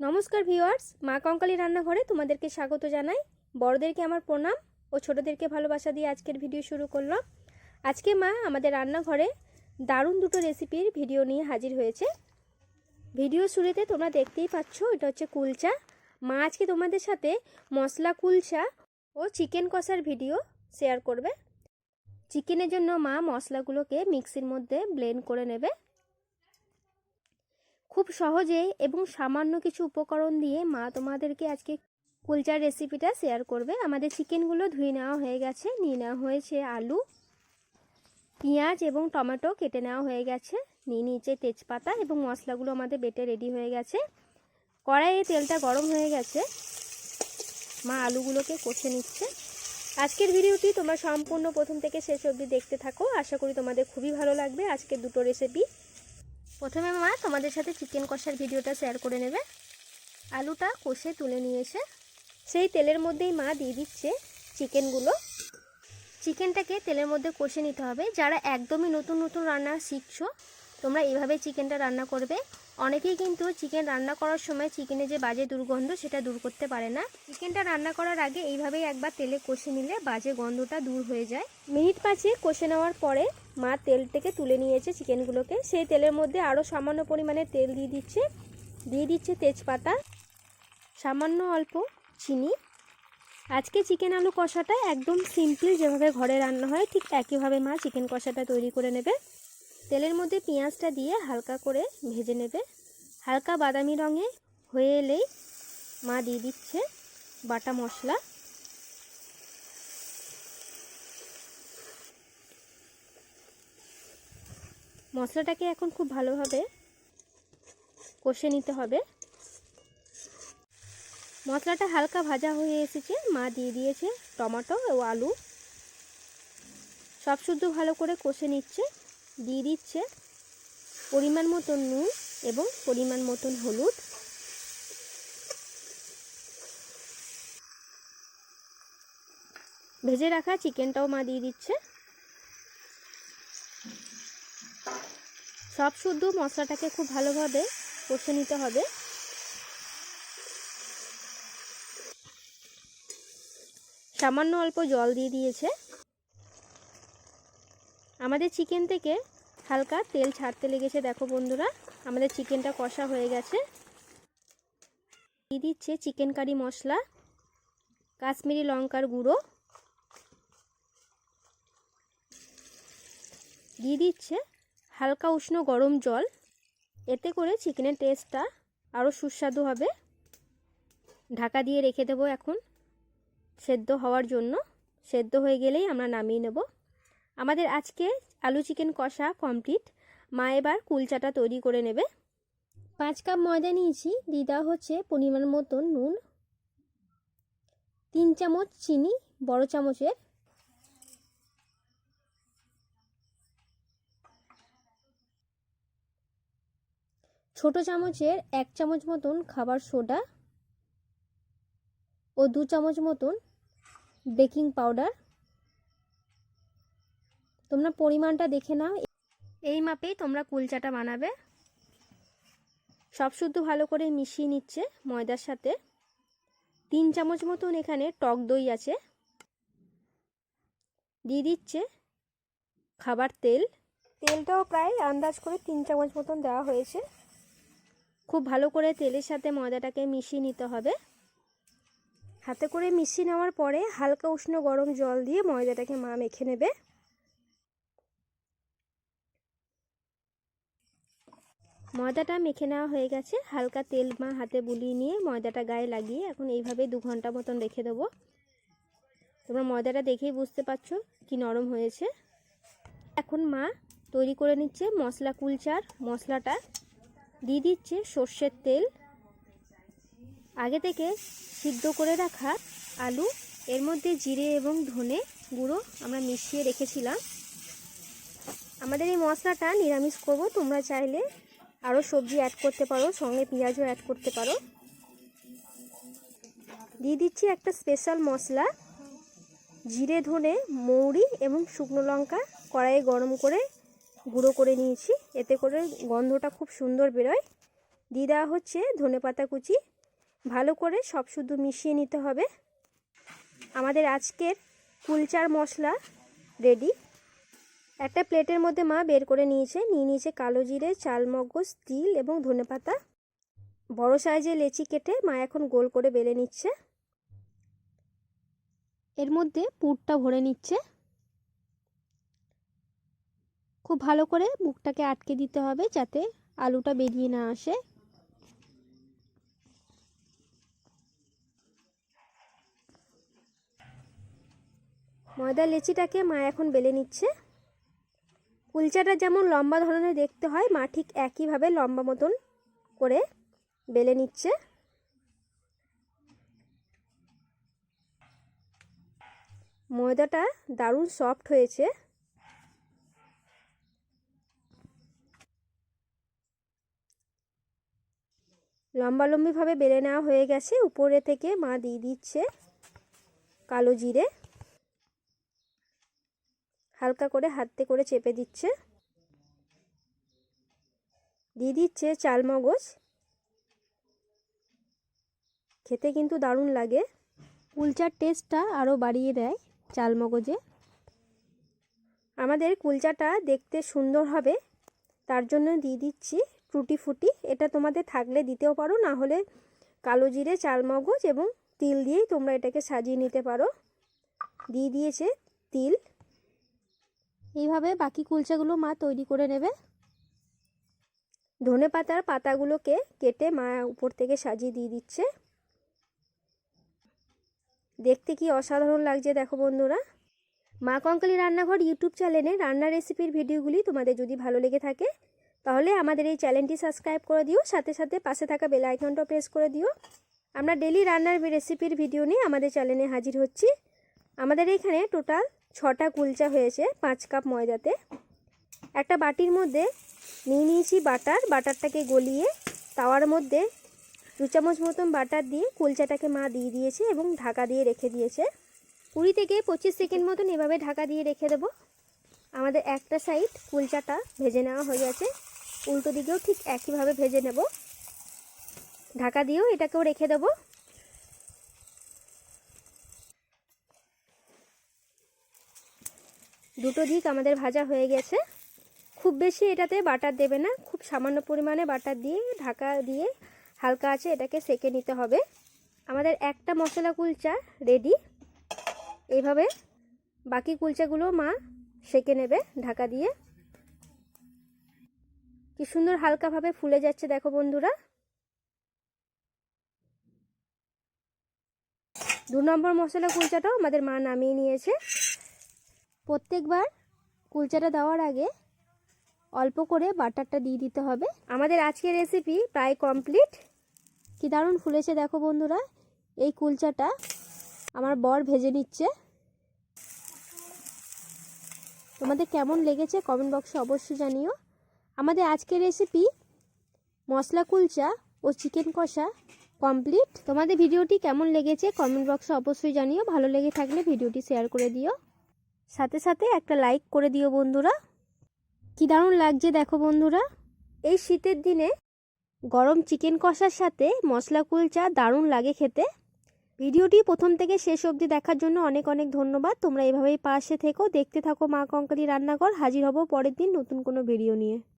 নমস্কার ভিউয়ার্স, মা কঙ্কালী রান্নাঘরে তোমাদেরকে স্বাগত জানাই। বড়দেরকে আমার প্রণাম ও ছোটদেরকে ভালোবাসা দিয়ে আজকের ভিডিও শুরু করলাম। আজকে মা আমাদের রান্নাঘরে দারুণ দুটো রেসিপির ভিডিও নিয়ে হাজির হয়েছে। ভিডিও শুরুতে তোমরা দেখতেই পাচ্ছ, এটা হচ্ছে কুলচা। মা আজকে তোমাদের সাথে মশলা কুলচা ও চিকেন কষার ভিডিও শেয়ার করবে। চিকেনের জন্য মা মশলাগুলোকে মিক্সির মধ্যে ব্লেন্ড করে নেবে। খুব সহজে এবং সামান্য কিছু উপকরণ দিয়ে মা তোমাদেরকে আজকে কুলচার রেসিপিটা শেয়ার করবে। আমাদের চিকেনগুলো ধুয়ে নেওয়া হয়ে গেছে, নিয়ে নেওয়া হয়েছে আলু, পেঁয়াজ এবং টমেটো কেটে নেওয়া হয়ে গেছে। নিয়ে নিচে তেজপাতা এবং মশলাগুলো আমাদের বেটে রেডি হয়ে গেছে। কড়াইয়ে তেলটা গরম হয়ে গেছে। মা আলুগুলোকে কষে নিচ্ছে। আজকের ভিডিওটি তোমরা সম্পূর্ণ প্রথম থেকে শেষ অবধি দেখতে থাকো। আশা করি তোমাদের খুবই ভালো লাগবে আজকের দুটো রেসিপি প্রথমে মা তোমাদের সাথে চিকেন কষার ভিডিওটা শেয়ার করে নেবে। আলুটা কষে তুলে নিয়ে এসে সেই তেলের মধ্যেই মা দিয়ে দিচ্ছে চিকেনগুলো চিকেনটাকে তেলের মধ্যে কষে নিতে হবে। যারা একদমই নতুন নতুন রান্না শিখছো, তোমরা এভাবে চিকেনটা রান্না করবে। অনেকেই কিন্তু চিকেন রান্না করার সময় চিকেনে যে বাজে দুর্গন্ধ সেটা দূর করতে পারে না। চিকেনটা রান্না করার আগে এইভাবেই একবার তেলে কষে নিলে বাজে গন্ধটা দূর হয়ে যায়। মিনিট পাঁচে কষে নেওয়ার পরে মা তেল থেকে তুলে নিয়েছে চিকেনগুলোকে সেই তেলের মধ্যে আরও সামান্য পরিমাণে তেল দিয়ে দিচ্ছে। দিয়ে দিচ্ছে তেজপাতা, সামান্য অল্প চিনি। আজকে চিকেন আলু কষাটা একদম সিম্পল যেভাবে ঘরে রান্না হয় ঠিক একইভাবে মা চিকেন কষাটা তৈরি করে নেবে। তেলের মধ্যে পেঁয়াজটা দিয়ে হালকা করে ভেজে নেবে। হালকা বাদামি রঙে হয়ে এলেই মা দিয়ে দিচ্ছে বাটা মশলা। মশলাটাকে এখন খুব ভালোভাবে কষে নিতে হবে। মশলাটা হালকা ভাজা হয়ে এসেছে। মা দিয়ে দিয়েছে টমেটো ও আলু। সব শুদ্ধ ভালো করে কষে নিচ্ছে। দিয়ে দিচ্ছে। পরিমাণ মতন নুন এবং পরিমাণ মতন হলুদ। ভেজে রাখা চিকেনটাও মা দিয়ে দিচ্ছে। সব শুদ্ধ মশলাটাকে খুব ভালোভাবে কষে নিতে হবে। সামান্য অল্প জল দিয়ে দিয়েছে। আমাদের চিকেন থেকে হালকা তেল ছাড়তে লেগেছে, দেখো বন্ধুরা। আমাদের চিকেনটা কষা হয়ে গেছে। দিয়ে দিচ্ছে চিকেন কারি মশলা, কাশ্মীরি লঙ্কার গুঁড়ো। দিয়ে দিচ্ছে হালকা উষ্ণ গরম জল। এতে করে চিকেনের টেস্টটা আরও সুস্বাদু হবে। ঢাকা দিয়ে রেখে দেবো এখন। সেদ্ধ হওয়ার জন্য। সেদ্ধ হয়ে গেলেই আমরা নামিয়ে নেব। আমাদের আজকে আলু চিকেন কষা কমপ্লিট। মা এবার কুলচাটা তৈরি করে নেবে। পাঁচ কাপ ময়দা নিয়েছি। দিদা হচ্ছে পরিমাণ মতন নুন। তিন চামচ চিনি, বড় চামচের। ছোট চামচের এক চামচ মতন খাবার সোডা। ও দু চামচ মতন বেকিং পাউডার। তোমরা পরিমাণটা দেখে নাও। এই মাপেই তোমরা কুলচাটা বানাবে। সব শুদ্ধ ভালো করে মিশিয়ে নিচ্ছে ময়দার সাথে। তিন চামচ মতন এখানে টক দই আছে। দিয়ে দিচ্ছে খাবার তেল। তেলটাও প্রায় আন্দাজ করে তিন চামচ মতন দেওয়া হয়েছে। খুব ভালো করে তেলের সাথে ময়দাটাকে মিশিয়ে নিতে হবে। হাতে করে মিশিয়ে নেওয়ার পরে হালকা উষ্ণ গরম জল দিয়ে ময়দাটাকে মা মেখে নেবে। ময়দাটা মেখে নেওয়া হয়ে গেছে। হালকা তেল মা হাতে বুলিয়ে নিয়ে ময়দাটা গায়ে লাগিয়ে এখন এইভাবে দু ঘণ্টা মতন রেখে দেবো। তোমরা ময়দাটা দেখেই বুঝতে পারছ কি নরম হয়েছে। এখন মা তৈরি করে নিচ্ছে মশলা কুলচার, মশলাটা দিয়ে দিচ্ছে সর্ষের তেল। আগে থেকে সিদ্ধ করে রাখা আলু, এর মধ্যে জিরে এবং ধনে গুঁড়ো আমরা মিশিয়ে রেখেছিলাম। আমাদের এই মশলাটা নিরামিষ করব, তোমরা চাইলে আরও সবজি অ্যাড করতে পারো, সঙ্গে পেঁয়াজও অ্যাড করতে পারো। দিয়ে দিচ্ছি একটা স্পেশাল মশলা, জিরে, ধনে, মৌরি এবং শুকনো লঙ্কা কড়াইয়ে গরম করে গুঁড়ো করে নিয়েছি। এতে করে গন্ধটা খুব সুন্দর বেরোয়। দিয়ে দেওয়া হচ্ছে ধনেপাতা কুচি। ভালো করে সব শুধু মিশিয়ে নিতে হবে। আমাদের আজকের কুলচার মশলা রেডি একটা প্লেটের মধ্যে মা বের করে নিয়েছে। নিয়ে নিয়েছে কালো জিরে, চালমগজ, তিল এবং ধনেপাতা। বড় সাইজে লেচি কেটে মা এখন গোল করে বেলে নিচ্ছে। এর মধ্যে পুরটা ভরে নিচ্ছে। খুব ভালো করে মুখটাকে আটকে দিতে হবে যাতে আলুটা বেরিয়ে না আসে। ময়দা লেচিটাকে মা এখন বেলে নিচ্ছে। কুলচাটা যেমন লম্বা ধরনের দেখতে হয়, মা ঠিক একইভাবে লম্বা মতন করে বেলে নিচ্ছে। ময়দাটা দারুণ সফট হয়েছে। লম্বালম্বিভাবে বেলে নেওয়া হয়ে গেছে। উপরে থেকে মা দিয়ে দিচ্ছে কালো জিরে। হালকা করে হাতে করে চেপে দিচ্ছে। দিয়ে দিচ্ছে চালমগজ। খেতে কিন্তু দারুণ লাগে। কুলচার টেস্টটা আরও বাড়িয়ে দেয় চালমগজে। আমাদের কুলচাটা দেখতে সুন্দর হবে। তার জন্য দিয়ে দিচ্ছি টুটি ফুটি। এটা তোমাদের থাকলে দিতেও পারো, না হলে কালো জিরে, চালমগজ এবং তিল দিয়েই তোমরা এটাকে সাজিয়ে নিতে পারো। দিয়ে দিয়েছে তিল। এইভাবে বাকি কুলচাগুলো মা তৈরি করে নেবে। ধনে পাতার পাতাগুলোকে কেটে মা উপর থেকে সাজিয়ে দিয়ে দিচ্ছে। দেখতে কি অসাধারণ লাগছে দেখো বন্ধুরা। মা কঙ্কালি রান্নাঘর ইউটিউব চ্যানেলে রান্নার রেসিপির ভিডিওগুলি তোমাদের যদি ভালো লেগে থাকে, তাহলে আমাদের এই চ্যানেলটি সাবস্ক্রাইব করে দিও, সাথে সাথে পাশে থাকা বেল আইকনটা প্রেস করে দিও। আমরা ডেলি রান্নার রেসিপির ভিডিও নিয়ে আমাদের চ্যানেলে হাজির হচ্ছি। আমাদের এখানে টোটাল ছটা কুলচা হয়েছে পাঁচ কাপ ময়দাতে। একটা বাটির মধ্যে নিয়ে নিয়েছি বাটার, বাটারটাকে গলিয়ে তাওয়ার মধ্যে দু চামচ মতন বাটার দিয়ে কুলচাটাকে মা দিয়ে দিয়েছে এবং ঢাকা দিয়ে রেখে দিয়েছে। কুড়ি থেকে পঁচিশ সেকেন্ড মতন এভাবে ঢাকা দিয়ে রেখে দেবো। আমাদের একটা সাইড কুলচাটা ভেজে নেওয়া হয়ে গেছে। উল্টো দিকেও ঠিক একইভাবে ভেজে নেব। ঢাকা দিয়েও এটাকেও রেখে দেবো। দুটো দিক আমাদের ভাজা হয়ে গেছে। খুব বেশি এটাতে বাটার দেবে না, খুব সামান্য পরিমাণে বাটার দিয়ে, ঢাকা দিয়ে হালকা আছে এটাকে সেকে নিতে হবে। আমাদের একটা মশলা কুলচা রেডি এইভাবে বাকি কুলচাগুলো মা সেকে নেবে ঢাকা দিয়ে। কি সুন্দর হালকাভাবে ফুলে যাচ্ছে, দেখো বন্ধুরা। দু নম্বর মশলা কুলচাটাও আমাদের মা নামিয়ে নিয়েছে। প্রত্যেকবার কুলচাটা দেওয়ার আগে অল্প করে বাটারটা দিয়ে দিতে হবে। আমাদের আজকের রেসিপি প্রায় কমপ্লিট কি দারুণ ফুলেছে দেখো বন্ধুরা, এই কুলচাটা আমার বর ভেজে নিচ্ছে। তোমাদের কেমন লেগেছে কমেন্ট বক্সে অবশ্যই জানিও। আমাদের আজকের রেসিপি মশলা কুলচা ও চিকেন কষা কমপ্লিট তোমাদের ভিডিওটি কেমন লেগেছে কমেন্ট বক্সে অবশ্যই জানিও। ভালো লেগে থাকলে ভিডিওটি শেয়ার করে দিও। সাথে সাথে একটা লাইক করে দিও বন্ধুরা। কি দারুণ লাগছে দেখো বন্ধুরা। এই শীতের দিনে গরম চিকেন কষার সাথে মশলা কুলচা দারুণ লাগে খেতে। ভিডিওটি প্রথম থেকে শেষ অবধি দেখার জন্য অনেক অনেক ধন্যবাদ। তোমরা এভাবেই পাশে থেকো, দেখতে থাকো মা কঙ্কালি রান্নাঘর। হাজির হব পরের দিন নতুন কোনো ভিডিও নিয়ে।